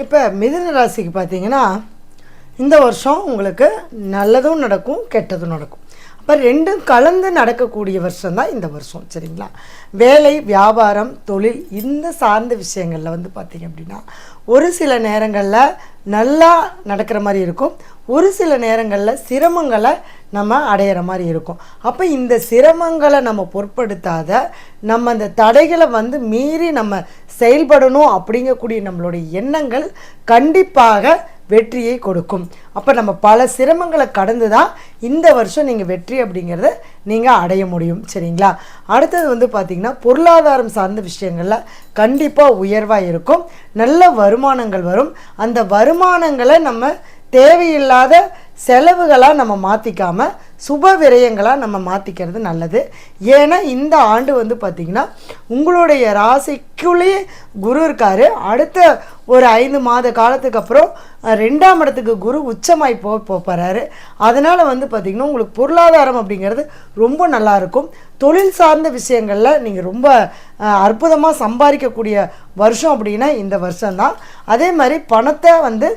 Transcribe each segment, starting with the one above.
இப்போ மிதுன ராசிக்கு பார்த்தீங்கன்னா இந்த வருஷம் உங்களுக்கு நல்லதும் நடக்கும் கெட்டதும் நடக்கும். அப்போ ரெண்டும் கலந்து நடக்கக்கூடிய வருஷம் தான் இந்த வருஷம் சரிங்களா? வேலை வியாபாரம் தொழில் இந்த சார்ந்த விஷயங்களில் வந்து பார்த்திங்க அப்படின்னா ஒரு சில நேரங்களில் நல்லா நடக்கிற மாதிரி இருக்கும். ஒரு சில நேரங்களில் சிரமங்களை நம்ம அடையிற மாதிரி இருக்கும். அப்போ இந்த சிரமங்களை நம்ம பொருட்படுத்தாத நம்ம அந்த தடைகளை வந்து மீறி நம்ம செயல்படணும் அப்படிங்கக்கூடிய நம்மளுடைய எண்ணங்கள் கண்டிப்பாக வெற்றியை கொடுக்கும். அப்போ நம்ம பல சிரமங்களை கடந்து தான் இந்த வருஷம் நீங்கள் வெற்றி அப்படிங்கிறத நீங்கள் அடைய முடியும். சரிங்களா? அடுத்தது வந்து பார்த்திங்கன்னா பொருளாதாரம் சார்ந்த விஷயங்களில் கண்டிப்பாக உயர்வாக இருக்கும். நல்ல வருமானங்கள் வரும். அந்த வருமானங்களை நம்ம தேவையில்லாத செலவுகளாக நம்ம மாற்றிக்காமல் சுப விரயங்களாக நம்ம மாற்றிக்கிறது நல்லது. ஏன்னா இந்த ஆண்டு வந்து பார்த்திங்கன்னா உங்களுடைய ராசிக்குள்ளேயே குரு இருக்கார். அடுத்த ஒரு ஐந்து மாத காலத்துக்கு அப்புறம் ரெண்டாம் இடத்துக்கு குரு உச்சமாய் போ போகிறாரு அதனால் வந்து பார்த்திங்கன்னா உங்களுக்கு பொருளாதாரம் அப்படிங்கிறது ரொம்ப நல்லா இருக்கும். தொழில் சார்ந்த விஷயங்களில் நீங்கள் ரொம்ப அற்புதமாக சம்பாதிக்கக்கூடிய வருஷம் அப்படின்னா இந்த வருஷம்தான். அதே மாதிரி பணத்தை வந்து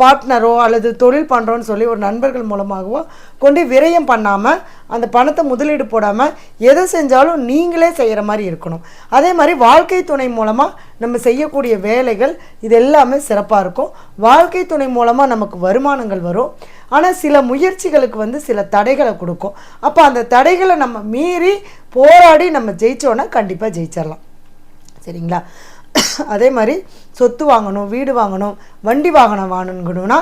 பார்ட்னரோ அல்லது தொழில் பண்ணுறோன்னு சொல்லி ஒரு நண்பர்கள் மூலமாகவோ கொண்டு விரயம் பண்ணாமல் அந்த பணத்தை முதலீடு போடாமல் எதை செஞ்சாலும் நீங்களே செய்கிற மாதிரி இருக்கணும். அதே மாதிரி வாழ்க்கை துணை மூலமாக நம்ம செய்யக்கூடிய வேலைகள் இது எல்லாமே சிறப்பாக இருக்கும். வாழ்க்கை துணை மூலமாக நமக்கு வருமானங்கள் வரும். ஆனால் சில முயற்சிகளுக்கு வந்து சில தடைகளை கொடுக்கும். அப்போ அந்த தடைகளை நம்ம மீறி போராடி நம்ம ஜெயிச்சோன்னா கண்டிப்பாக ஜெயிச்சிடலாம் சரிங்களா? அதே மாதிரி சொத்து வாங்கணும் வீடு வாங்கணும் வண்டி வாகனம் வாங்கணும்னா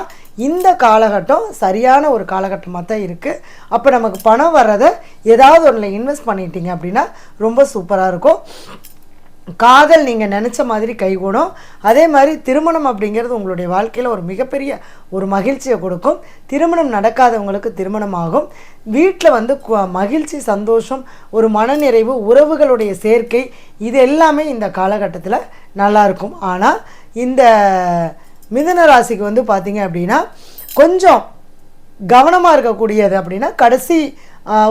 இந்த காலகட்டம் சரியான ஒரு காலகட்டமாக தான் இருக்குது அப்போ நமக்கு பணம் வர்றதை ஏதாவது ஒன்றில் இன்வெஸ்ட் பண்ணிட்டீங்க அப்படின்னா ரொம்ப சூப்பராக இருக்கும். காதல் நீங்கள் நினச்ச மாதிரி கைகூடும். அதே மாதிரி திருமணம் அப்படிங்கிறது உங்களுடைய வாழ்க்கையில் ஒரு மிகப்பெரிய ஒரு மகிழ்ச்சியை கொடுக்கும். திருமணம் நடக்காதவங்களுக்கு திருமணம் ஆகும். வீட்டில் வந்து மகிழ்ச்சி சந்தோஷம் ஒரு மனநிறைவு உறவுகளுடைய சேர்க்கை இது எல்லாமே இந்த காலகட்டத்தில் நல்லாயிருக்கும். ஆனால் இந்த மிதன ராசிக்கு வந்து பார்த்திங்க அப்படின்னா கொஞ்சம் கவனமாக இருக்கக்கூடியது அப்படின்னா கடைசி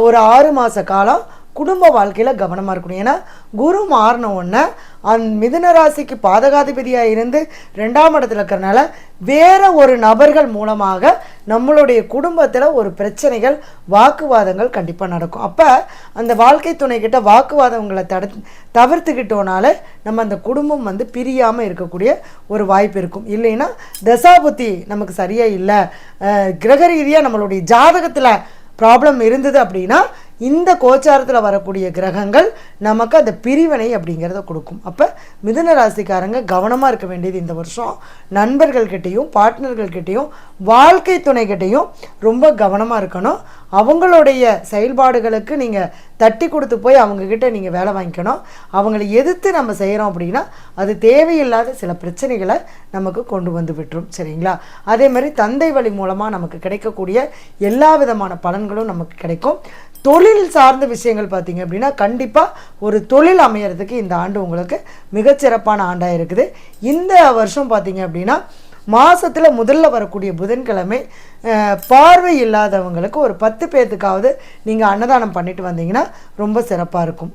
ஒரு ஆறு மாத காலம் குடும்ப வாழ்க்கையில் கவனமாக இருக்கணும். ஏன்னா குரு மாறின உடனே அந் மிதுன ராசிக்கு பாதகாதிபதியாக இருந்து ரெண்டாம் இடத்துல இருக்கிறனால வேறு ஒரு நபர்கள் மூலமாக நம்மளுடைய குடும்பத்தில் ஒரு பிரச்சனைகள் வாக்குவாதங்கள் கண்டிப்பாக நடக்கும். அப்போ அந்த வாழ்க்கை துணைக்கிட்ட வாக்குவாதங்களை தடு தவிர்த்துக்கிட்டோனால நம்ம அந்த குடும்பம் வந்து பிரியாமல் இருக்கக்கூடிய ஒரு வாய்ப்பு இருக்கும். இல்லைன்னா தசாபுத்தி நமக்கு சரியாக இல்லை. கிரக ரீதியாக நம்மளுடைய ஜாதகத்தில் ப்ராப்ளம் இருந்தது அப்படின்னா இந்த கோச்சாரத்தில் வரக்கூடிய கிரகங்கள் நமக்கு அந்த பிரிவினை அப்படிங்கிறத கொடுக்கும். அப்போ மிதுன ராசிக்காரங்க கவனமாக இருக்க வேண்டியது இந்த வருஷம். நண்பர்கள்கிட்டையும் பார்ட்னர்கள்கிட்டையும் வாழ்க்கை துணைக்கிட்டையும் ரொம்ப கவனமாக இருக்கணும். அவங்களுடைய செயல்பாடுகளுக்கு நீங்கள் தட்டி கொடுத்து போய் அவங்கக்கிட்ட நீங்கள் வேலை வாங்கிக்கணும். அவங்களை எதிர்த்து நம்ம செய்கிறோம் அப்படின்னா அது தேவையில்லாத சில பிரச்சனைகளை நமக்கு கொண்டு வந்து விட்டுரும். சரிங்களா? அதே மாதிரி தந்தை வழி மூலமாக நமக்கு கிடைக்கக்கூடிய எல்லா விதமான பலன்களும் நமக்கு கிடைக்கும். தொழில் சார்ந்த விஷயங்கள் பார்த்தீங்க அப்படின்னா கண்டிப்பாக ஒரு தொழில் அமையறதுக்கு இந்த ஆண்டு உங்களுக்கு மிகச்சிறப்பான ஆண்டாக இருக்குது. இந்த வருஷம் பார்த்தீங்க அப்படின்னா மாதத்தில் முதல்ல வரக்கூடிய புதன்கிழமை பார்வை இல்லாதவங்களுக்கு ஒரு பத்து பேர்த்துக்காவது நீங்கள் அன்னதானம் பண்ணிட்டு வந்தீங்கன்னா ரொம்ப சிறப்பாக இருக்கும்.